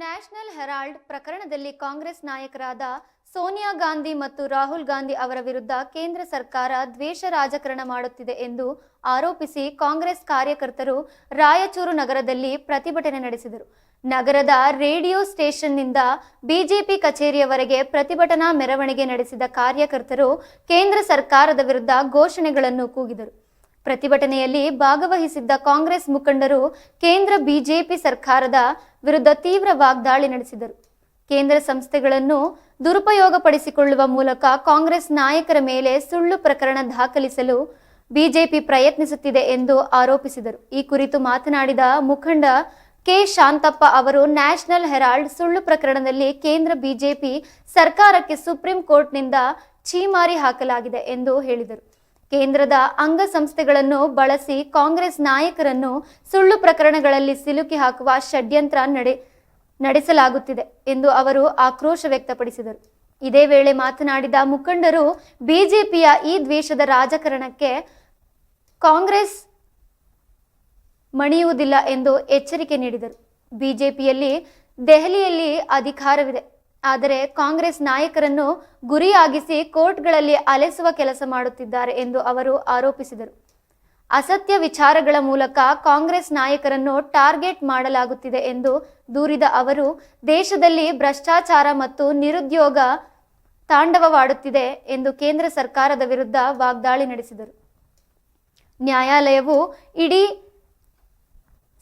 National Herald ಪ್ರಕರಣದಲ್ಲಿ ಕಾಂಗ್ರೆಸ್ ನಾಯಕರಾದ ಸೋನಿಯಾ ಗಾಂಧಿ ಮತ್ತು ರಾಹುಲ್ ಗಾಂಧಿ ಅವರ ವಿರುದ್ಧ ಕೇಂದ್ರ ಸರ್ಕಾರ ದ್ವೇಷ ರಾಜಕಾರಣ ಮಾಡುತ್ತಿದೆ ಎಂದು ಆರೋಪಿಸಿ ಕಾಂಗ್ರೆಸ್ ಕಾರ್ಯಕರ್ತರು ರಾಯಚೂರು ನಗರದಲ್ಲಿ ಪ್ರತಿಭಟನೆ ನಡೆಸಿದರು. ನಗರದ ರೇಡಿಯೋ ಸ್ಟೇಷನ್ನಿಂದ ಬಿಜೆಪಿ ಕಚೇರಿಯವರೆಗೆ ಪ್ರತಿಭಟನಾ ಮೆರವಣಿಗೆ ನಡೆಸಿದ ಕಾರ್ಯಕರ್ತರು ಕೇಂದ್ರ ಸರ್ಕಾರದ ವಿರುದ್ಧ ಘೋಷಣೆಗಳನ್ನು ಕೂಗಿದರು. ಪ್ರತಿಭಟನೆಯಲ್ಲಿ ಭಾಗವಹಿಸಿದ್ದ ಕಾಂಗ್ರೆಸ್ ಮುಖಂಡರು ಕೇಂದ್ರ ಬಿಜೆಪಿ ಸರ್ಕಾರದ ವಿರುದ್ಧ ತೀವ್ರ ವಾಗ್ದಾಳಿ ನಡೆಸಿದರು. ಕೇಂದ್ರ ಸಂಸ್ಥೆಗಳನ್ನು ದುರುಪಯೋಗಪಡಿಸಿಕೊಳ್ಳುವ ಮೂಲಕ ಕಾಂಗ್ರೆಸ್ ನಾಯಕರ ಮೇಲೆ ಸುಳ್ಳು ಪ್ರಕರಣ ದಾಖಲಿಸಲು ಬಿಜೆಪಿ ಪ್ರಯತ್ನಿಸುತ್ತಿದೆ ಎಂದು ಆರೋಪಿಸಿದರು. ಈ ಕುರಿತು ಮಾತನಾಡಿದ ಮುಖಂಡ ಕೆ. ಶಾಂತಪ್ಪ ಅವರು, ನ್ಯಾಷನಲ್ ಹೆರಾಲ್ಡ್ ಸುಳ್ಳು ಪ್ರಕರಣದಲ್ಲಿ ಕೇಂದ್ರ ಬಿಜೆಪಿ ಸರ್ಕಾರಕ್ಕೆ ಸುಪ್ರೀಂ ಕೋರ್ಟ್ನಿಂದ ಛೀಮಾರಿ ಹಾಕಲಾಗಿದೆ ಎಂದು ಹೇಳಿದರು. ಕೇಂದ್ರದ ಅಂಗಸಂಸ್ಥೆಗಳನ್ನು ಬಳಸಿ ಕಾಂಗ್ರೆಸ್ ನಾಯಕರನ್ನು ಸುಳ್ಳು ಪ್ರಕರಣಗಳಲ್ಲಿ ಸಿಲುಕಿ ಹಾಕುವ ಷಡ್ಯಂತ್ರ ನಡೆ, ನಡೆಸಲಾಗುತ್ತಿದೆ ಎಂದು ಅವರು ಆಕ್ರೋಶ ವ್ಯಕ್ತಪಡಿಸಿದರು. ಇದೇ ವೇಳೆ ಮಾತನಾಡಿದ ಮುಖಂಡರು, ಬಿಜೆಪಿಯ ಈ ದ್ವೇಷದ ರಾಜಕಾರಣಕ್ಕೆ ಕಾಂಗ್ರೆಸ್ ಮಣಿಯುವುದಿಲ್ಲ ಎಂದು ಎಚ್ಚರಿಕೆ ನೀಡಿದರು. ಬಿಜೆಪಿಯಲ್ಲಿ ದೆಹಲಿಯಲ್ಲಿ ಅಧಿಕಾರವಿದೆ. ಆದರೆ ಕಾಂಗ್ರೆಸ್ ನಾಯಕರನ್ನು ಗುರಿಯಾಗಿಸಿ ಕೋರ್ಟ್ಗಳಲ್ಲಿ ಅಲೆಸುವ ಕೆಲಸ ಮಾಡುತ್ತಿದ್ದಾರೆ ಎಂದು ಅವರು ಆರೋಪಿಸಿದರು. ಅಸತ್ಯ ವಿಚಾರಗಳ ಮೂಲಕ ಕಾಂಗ್ರೆಸ್ ನಾಯಕರನ್ನು ಟಾರ್ಗೆಟ್ ಮಾಡಲಾಗುತ್ತಿದೆ ಎಂದು ದೂರಿದ ಅವರು, ದೇಶದಲ್ಲಿ ಭ್ರಷ್ಟಾಚಾರ ಮತ್ತು ನಿರುದ್ಯೋಗ ತಾಂಡವವಾಡುತ್ತಿದೆ ಎಂದು ಕೇಂದ್ರ ಸರ್ಕಾರದ ವಿರುದ್ಧ ವಾಗ್ದಾಳಿ ನಡೆಸಿದರು. ನ್ಯಾಯಾಲಯವು ಇಡೀ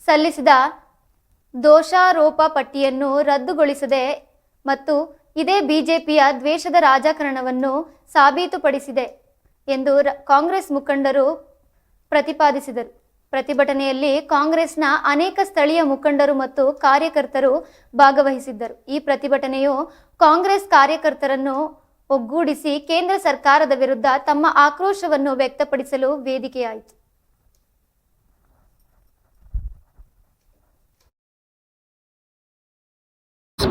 ಸಲ್ಲಿಸಿದ ದೋಷಾರೋಪ ಪಟ್ಟಿಯನ್ನು ರದ್ದುಗೊಳಿಸದೆ ಮತ್ತು ಇದೇ ಬಿಜೆಪಿಯ ದ್ವೇಷದ ರಾಜಕಾರಣವನ್ನು ಸಾಬೀತುಪಡಿಸಿದೆ ಎಂದು ಕಾಂಗ್ರೆಸ್ ಮುಖಂಡರು ಪ್ರತಿಪಾದಿಸಿದರು. ಪ್ರತಿಭಟನೆಯಲ್ಲಿ ಕಾಂಗ್ರೆಸ್ನ ಅನೇಕ ಸ್ಥಳೀಯ ಮುಖಂಡರು ಮತ್ತು ಕಾರ್ಯಕರ್ತರು ಭಾಗವಹಿಸಿದ್ದರು. ಈ ಪ್ರತಿಭಟನೆಯು ಕಾಂಗ್ರೆಸ್ ಕಾರ್ಯಕರ್ತರನ್ನು ಒಗ್ಗೂಡಿಸಿ ಕೇಂದ್ರ ಸರ್ಕಾರದ ವಿರುದ್ಧ ತಮ್ಮ ಆಕ್ರೋಶವನ್ನು ವ್ಯಕ್ತಪಡಿಸಲು ವೇದಿಕೆಯಾಯಿತು.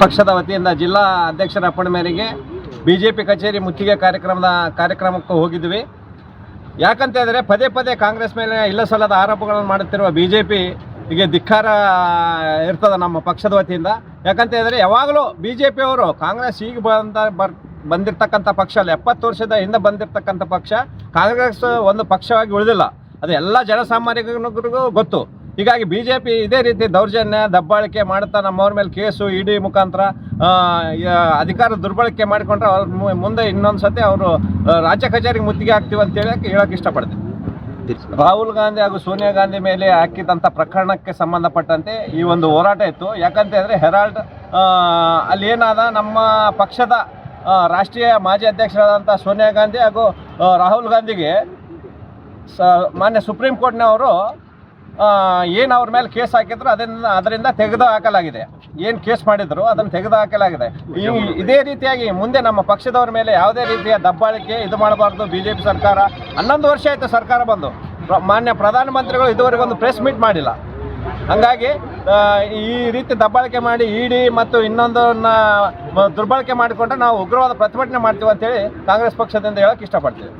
ಪಕ್ಷದ ವತಿಯಿಂದ ಜಿಲ್ಲಾ ಅಧ್ಯಕ್ಷರ ಅಪ್ಪಣೆ ಮೇರೆಗೆ ಬಿ ಜೆ ಪಿ ಕಚೇರಿ ಮುತ್ತಿಗೆ ಕಾರ್ಯಕ್ರಮದ ಕಾರ್ಯಕ್ರಮಕ್ಕೆ ಹೋಗಿದ್ವಿ. ಯಾಕಂತ ಹೇಳಿದ್ರೆ ಪದೇ ಪದೇ ಕಾಂಗ್ರೆಸ್ ಮೇಲೆ ಇಲ್ಲ ಸಲ್ಲದ ಆರೋಪಗಳನ್ನು ಮಾಡುತ್ತಿರುವ ಬಿ ಜೆ ಪಿಗೆ ಧಿಕ್ಕಾರ ಇರ್ತದೆ ನಮ್ಮ ಪಕ್ಷದ ವತಿಯಿಂದ. ಯಾಕಂತ ಹೇಳಿದ್ರೆ ಯಾವಾಗಲೂ ಬಿ ಜೆ ಪಿಯವರು ಕಾಂಗ್ರೆಸ್ ಈಗ ಬಂದ ಬರ್ ಬಂದಿರತಕ್ಕಂಥ ಪಕ್ಷ ಅಲ್ಲ, ಎಪ್ಪತ್ತು ವರ್ಷದ ಹಿಂದೆ ಬಂದಿರತಕ್ಕಂಥ ಪಕ್ಷ ಕಾಂಗ್ರೆಸ್ ಒಂದು ಪಕ್ಷವಾಗಿ ಉಳಿದಿಲ್ಲ. ಅದು ಎಲ್ಲ ಜನಸಾಮಾನ್ಯರಿಗೂ ಗೊತ್ತು. ಹೀಗಾಗಿ ಬಿ ಜೆ ಪಿ ಇದೇ ರೀತಿ ದೌರ್ಜನ್ಯ, ದಬ್ಬಾಳಿಕೆ ಮಾಡ್ತಾ ನಮ್ಮವ್ರ ಮೇಲೆ ಕೇಸು, ಇಡಿ ಮುಖಾಂತರ ಅಧಿಕಾರ ದುರ್ಬಳಕೆ ಮಾಡಿಕೊಂಡ್ರೆ ಅವ್ರ ಮುಂದೆ ಇನ್ನೊಂದು ಸತಿ ಅವರು ರಾಜ್ಯ ಕಚೇರಿಗೆ ಮುತ್ತಿಗೆ ಹಾಕ್ತೀವಿ ಅಂತ ಹೇಳಕ್ಕೆ ಹೇಳೋಕೆ ಇಷ್ಟಪಡ್ತೀನಿ. ರಾಹುಲ್ ಗಾಂಧಿ ಹಾಗೂ ಸೋನಿಯಾ ಗಾಂಧಿ ಮೇಲೆ ಹಾಕಿದಂಥ ಪ್ರಕರಣಕ್ಕೆ ಸಂಬಂಧಪಟ್ಟಂತೆ ಈ ಒಂದು ಹೋರಾಟ ಇತ್ತು. ಯಾಕಂತ ಹೇಳಿದ್ರೆ ಹೆರಾಲ್ಡ್ ಅಲ್ಲಿ ಏನಾದ ನಮ್ಮ ಪಕ್ಷದ ರಾಷ್ಟ್ರೀಯ ಮಾಜಿ ಅಧ್ಯಕ್ಷರಾದಂಥ ಸೋನಿಯಾ ಗಾಂಧಿ ಹಾಗೂ ರಾಹುಲ್ ಗಾಂಧಿಗೆ ಸ, ಮಾನ್ಯ ಸುಪ್ರೀಂ ಕೋರ್ಟ್ನವರು ಏನು ಅವ್ರ ಮೇಲೆ ಕೇಸ್ ಹಾಕಿದ್ರು ಅದರಿಂದ ಅದರಿಂದ ತೆಗೆದು ಹಾಕಲಾಗಿದೆ ಏನು ಕೇಸ್ ಮಾಡಿದ್ರು ಅದನ್ನು ತೆಗೆದು ಹಾಕಲಾಗಿದೆ ಇದೇ ರೀತಿಯಾಗಿ ಮುಂದೆ ನಮ್ಮ ಪಕ್ಷದವ್ರ ಮೇಲೆ ಯಾವುದೇ ರೀತಿಯ ದಬ್ಬಾಳಿಕೆ ಇದು ಮಾಡಬಾರ್ದು ಬಿ ಸರ್ಕಾರ. ಹನ್ನೊಂದು ವರ್ಷ ಆಯಿತು ಸರ್ಕಾರ ಬಂದು. ಮಾನ್ಯ ಪ್ರಧಾನಮಂತ್ರಿಗಳು ಇದುವರೆಗೂ ಒಂದು ಪ್ರೆಸ್ ಮೀಟ್ ಮಾಡಿಲ್ಲ. ಹಂಗಾಗಿ ಈ ರೀತಿ ದಬ್ಬಾಳಿಕೆ ಮಾಡಿ ಇಡಿ ಮತ್ತು ಇನ್ನೊಂದನ್ನ ದುರ್ಬಳಕೆ ಮಾಡಿಕೊಂಡ್ರೆ ನಾವು ಉಗ್ರವಾದ ಪ್ರತಿಭಟನೆ ಮಾಡ್ತೀವಿ ಅಂತೇಳಿ ಕಾಂಗ್ರೆಸ್ ಪಕ್ಷದಿಂದ ಹೇಳಕ್ಕೆ ಇಷ್ಟಪಡ್ತೀವಿ!